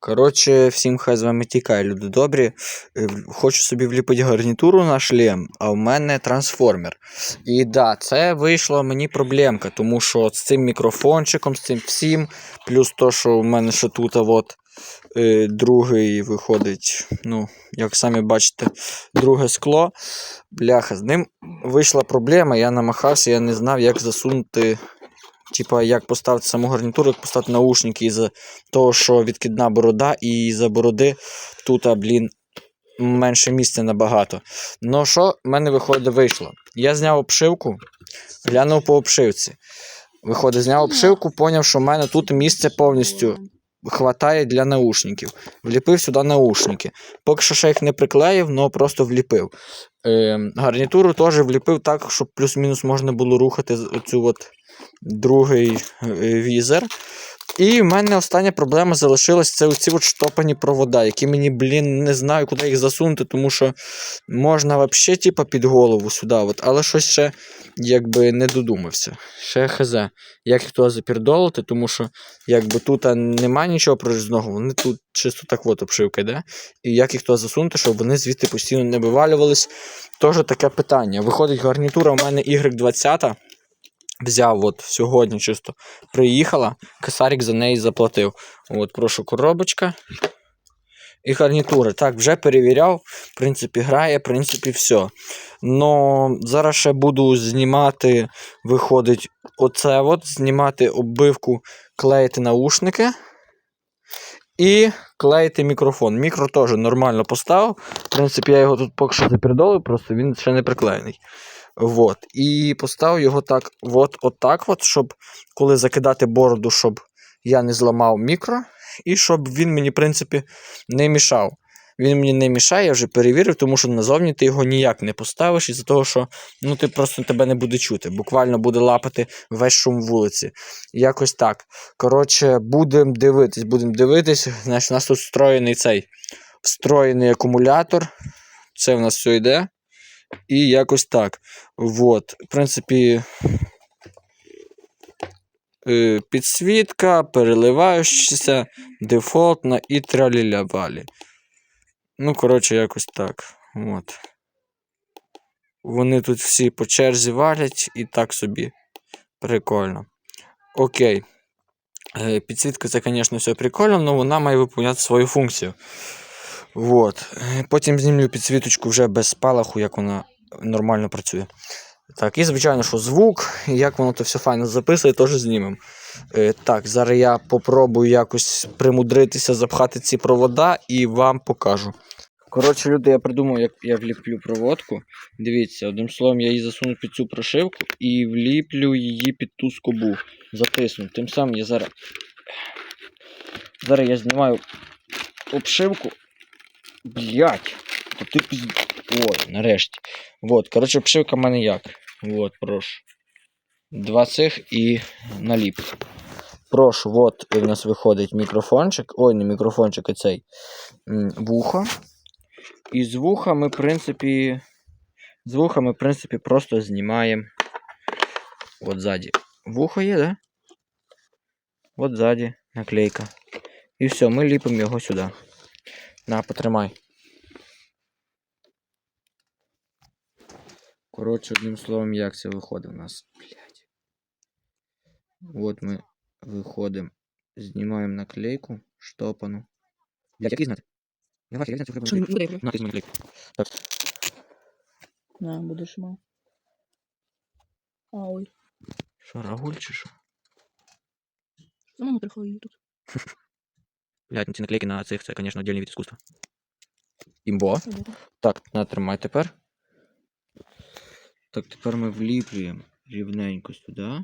Коротше, всім хай з вами тікає, люди добрі. Е, Хочу собі вліпити гарнітуру на шлем, а в мене трансформер. І да, це вийшла мені проблемка, тому що з цим мікрофончиком, з цим всім, плюс то, що в мене ще тут от, е, другий виходить, ну, як самі бачите, друге скло. Бляха, з ним вийшла проблема, я намахався, я не знав, як засунути. Типа, як поставити саму гарнітуру, як поставити наушники із того, що відкидна борода, і за бороди тут, блін, менше місця набагато. Ну що в мене виходить, вийшло. Я зняв обшивку, глянув по обшивці. Виходить, зняв обшивку, поняв, що в мене тут місце повністю хватає для наушників. Вліпив сюди наушники. Поки що ще їх не приклеїв, але просто вліпив. Е, гарнітуру теж вліпив так, щоб плюс-мінус можна було рухати оцю от другий е, візер. І в мене остання проблема залишилась це оці от штопані провода, які мені, блін, не знаю, куди їх засунути, тому що можна взагалі, типа, під голову сюди. От, але щось ще якби не додумався. Ще хз. Як їх туди запірдолити, тому що якби тут нема нічого прорізного, вони тут чисто так от обшивка йде. І як їх туди засунути, щоб вони звідти постійно не вивалювались. Теж таке питання. Виходить, гарнітура у мене Y20. Взяв от сьогодні чисто приїхала, косарик за неї заплатив. От, прошу, коробочка. І гарнітури. Так, вже перевіряв. В принципі, грає, в принципі, все. Но зараз ще буду знімати, виходить, оце от, знімати оббивку, клеїти наушники і клеїти мікрофон. Мікро теж нормально поставив. В принципі, я його тут поки що запердолив, просто він ще не приклеєний. Вот. І поставив його так, от, от так, от, щоб коли закидати бороду, щоб я не зламав мікро, і щоб він мені, в принципі, не мішав. Він мені не мішає, я вже перевірив, тому що назовні ти його ніяк не поставиш, із-за того, що ну, ти просто тебе не буде чути. Буквально буде лапати весь шум вулиці. Якось так. Коротше, будемо дивитись, будемо дивитись. Значить, у нас тут встроєний цей встроєний акумулятор. Це в нас все йде. І якось так. Вот. В принципі, е, підсвітка, переливаючися, дефолтна і траліля-валі. Ну, коротше, якось так. От. Вони тут всі по черзі валять і так собі. Прикольно. Окей. Е, Підсвітка це, звісно, все прикольно, але вона має виконувати свою функцію. Вот. Е, Потім знімлю підсвіточку вже без спалаху, як вона нормально працює. Так, і звичайно, що звук, як воно то все файно записує, теж знімемо. Е, так, зараз я попробую якось примудритися запхати ці провода і вам покажу. Коротше, люди, я придумав, як я вліплю проводку. Дивіться, одним словом, я її засуну під цю прошивку і вліплю її під ту скобу. Затисну. Тим самим я зараз. Зараз я знімаю обшивку. Блять. Та ти піз... Ой, нарешті. Вот, коротше, обшивка в мене як. Вот, прошу. Два цих і наліп. Прошу, от у нас виходить мікрофончик. Ой, не мікрофончик, а цей вухо. І з вуха ми, в принципі. З вуха ми, в принципі, просто знімаємо. От ззаді. Вухо є, да? От ззаді наклейка. І все, ми ліпимо його сюди. На, потримай. Коротше, одним словом, як це виходить у нас. Блять. От ми виходимо, знімаємо наклейку, штопану. Блять, який знати? Давай, я знаю, Що наклейку. буде? На, ти наклейку. Так, На, будеш мав. А, ой. що, рагуль чи що? Самому приходить тут. Блять, ці наклейки на цих, це, звісно, отдельний від іскусства. Імбо. Іде. Так, натримай тепер. Так, тепер ми вліплюємо рівненько сюди.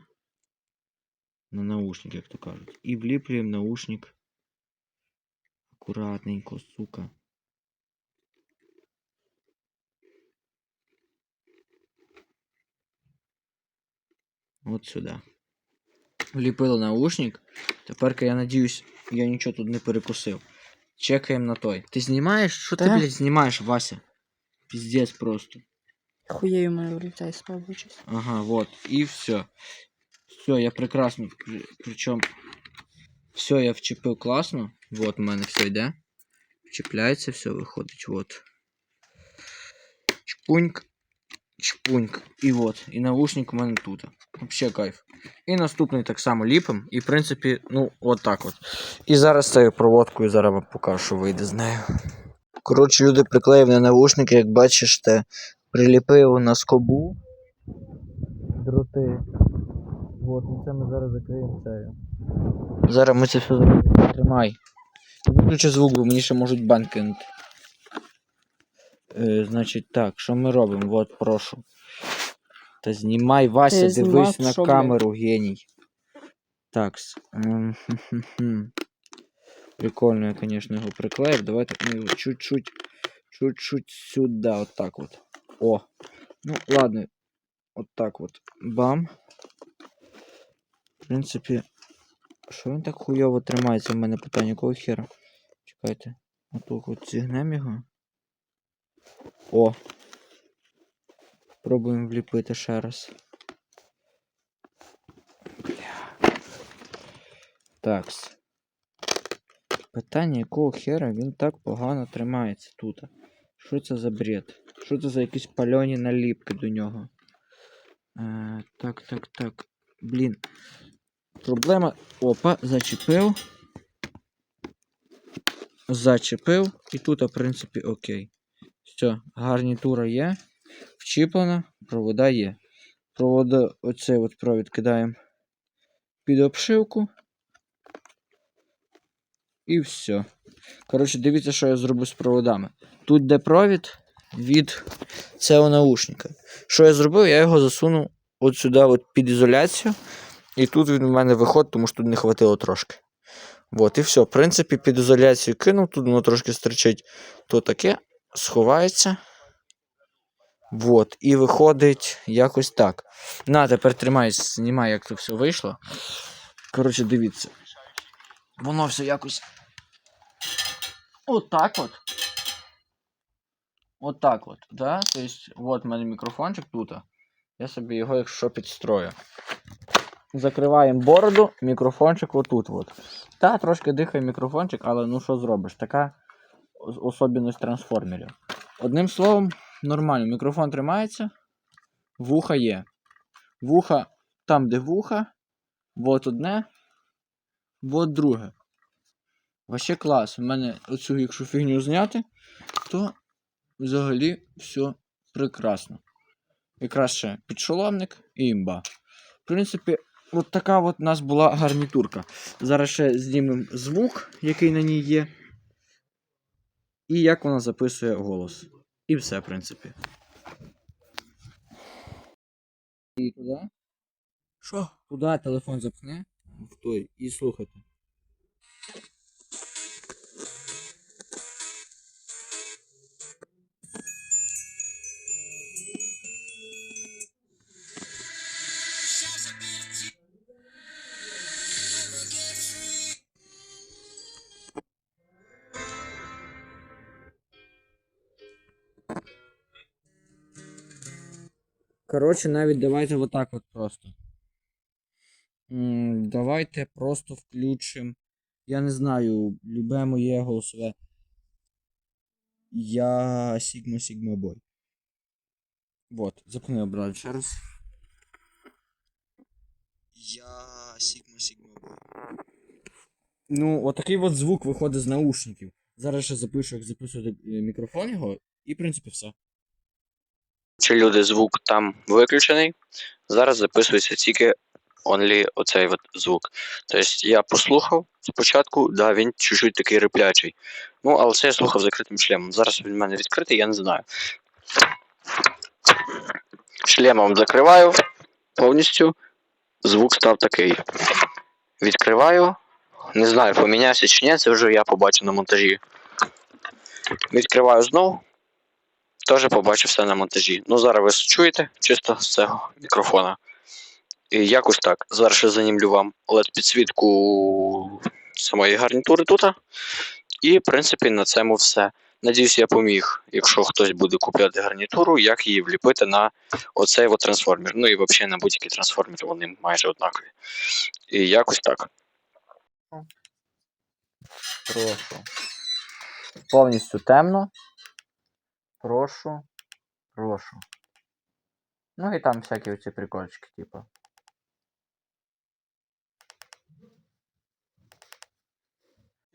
На наушник, як то кажуть. І вліплюємо наушник. Акуратненько, сука. От сюди. Вліпили наушник. Тепер, я надіюсь, я нічого тут не перекусив. Чекаємо на той. Ти знімаєш? Що ти, Так. блядь, знімаєш, Вася? Піздець просто. Хуєю мене вилітає спав вичись. Ага, вот. И все. Все, я прекрасно. При, причем Все, я вчепив класно. Вот у мене все йде. Вчепляється, все виходить. Вот. Чпуньк. Чпуньк. І от. І наушник у мене тут. Вообще кайф. І наступний так само ліпим. І в принципі, ну, от так от. І зараз цією проводкою зараз вам покажу, що вийде з нею. Коротше, люди приклеїв на навушники, як бачите, приліпив на скобу дроти. От, і це ми зараз закриємо цею. Зараз ми це все зробимо. Тримай. Виключи звук, бо мені ще можуть бан кинути. Е, значить так, що ми робимо? От, прошу. Та знімай, Вася, Ти знімав, дивись на що, блядь? камеру, геній. Так. Прикольно, я, конечно, його приклеїв. Давайте ми його чуть-чуть, чуть-чуть сюди, от так от. О. Ну, ладно. От так от. Бам. В принципі, що він так хуйово тримається? У мене питання, якого хера? Чекайте. Отак от зігнем його. О. Пробуємо вліпити ще раз. Такс. Питання, якого хера він так погано тримається тут. Що це за бред? Що це за якісь пальоні наліпки до нього? Е, так, так, так. Блін. Проблема. Опа, зачепив. Зачепив. І тут, в принципі, окей. Все, гарнітура є. Вчіплена, провода є. Провода, оцей от провід кидаємо під обшивку. І все. Коротше, дивіться, що я зроблю з проводами. Тут де провід від цього наушника. Що я зробив? Я його засунув от сюди, от під ізоляцію. І тут він в мене виходить, тому що тут не хватило трошки. От, і все. В принципі, під ізоляцію кинув, тут воно трошки стричить, то таке, сховається. Вот, і виходить якось так. На, тепер тримайся, знімай, як це все вийшло. Коротше, дивіться. Воно все якось. Отак от. Отак от, да? Тобто, от в мене мікрофончик тут. Я собі його, якщо підстрою. Закриваємо бороду, мікрофончик отут. От. Та, трошки дихає мікрофончик, але ну що зробиш? Така особливість трансформерів. Одним словом, нормально, мікрофон тримається, вуха є. Вуха там, де вуха, от одне, от друге. Вообще клас. У мене оцю, якщо фігню зняти, то взагалі все прекрасно. Якраз ще підшоломник і імба. В принципі, от така от у нас була гарнітурка. Зараз ще знімемо звук, який на ній є. І як вона записує голос. І все, в принципі. І туди. Що? Туди телефон запхне в той і слухайте. Коротше, навіть давайте отак от просто. Давайте просто включимо. Я не знаю, любе моє голосове. Я Sigma Sigma Boy. Вот, запни обрати ще раз. Я Sigma Sigma Boy. Ну, отакий от звук виходить з наушників. Зараз ще запишу, як записувати е, мікрофон його, і в принципі все. Чи люди звук там виключений. Зараз записується тільки only оцей от звук. Тобто я послухав спочатку, да, він чуть-чуть такий риплячий. Ну, але це я слухав закритим шлемом. Зараз він в мене відкритий, я не знаю. Шлемом закриваю повністю. Звук став такий. Відкриваю. Не знаю, помінявся чи ні, це вже я побачу на монтажі. Відкриваю знову. Теж побачив все на монтажі. Ну, зараз ви чуєте чисто з цього мікрофона. І якось так. Зараз ще занімлю вам led підсвітку самої гарнітури тут. І, в принципі, на цьому все. Надіюсь, я поміг, якщо хтось буде купляти гарнітуру, як її вліпити на оцей от трансформер. Ну і взагалі на будь-який трансформер, вони майже однакові. І якось так. Прошу. Повністю темно. Прошу. Прошу. Ну і там всякі оці прикольчики, типу.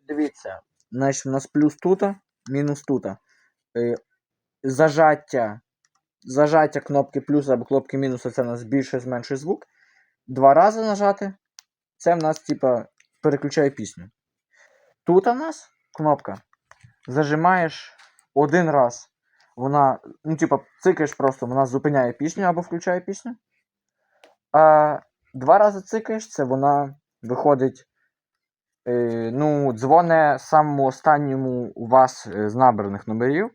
Дивіться, значить, у нас плюс тут, мінус тут. Зажаття. Зажаття кнопки плюс або кнопки мінуса це в нас збільшує, зменшує звук. Два рази нажати. Це в нас, типа, переключає пісню. Тут у нас кнопка. Зажимаєш один раз. Вона, ну, типа, цикаєш просто, вона зупиняє пісню або включає пісню. А два рази цикаєш, це вона виходить. Е, ну, дзвоне самому останньому у вас е, з набраних номерів.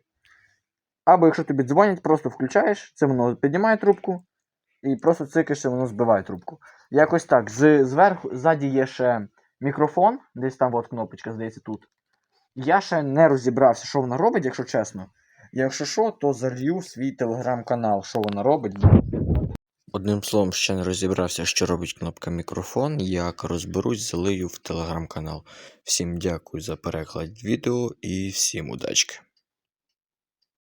Або якщо тобі дзвонять, просто включаєш, це воно піднімає трубку, і просто цикаєш, і воно збиває трубку. Якось так. З, зверху, ззаді є ще мікрофон, десь там от кнопочка, здається, тут. Я ще не розібрався, що вона робить, якщо чесно. Якщо що, то залью свій телеграм-канал, що вона робить. Одним словом, ще не розібрався, що робить кнопка мікрофон. Як розберусь, залию в телеграм-канал. Всім дякую за переклад відео і всім удачки.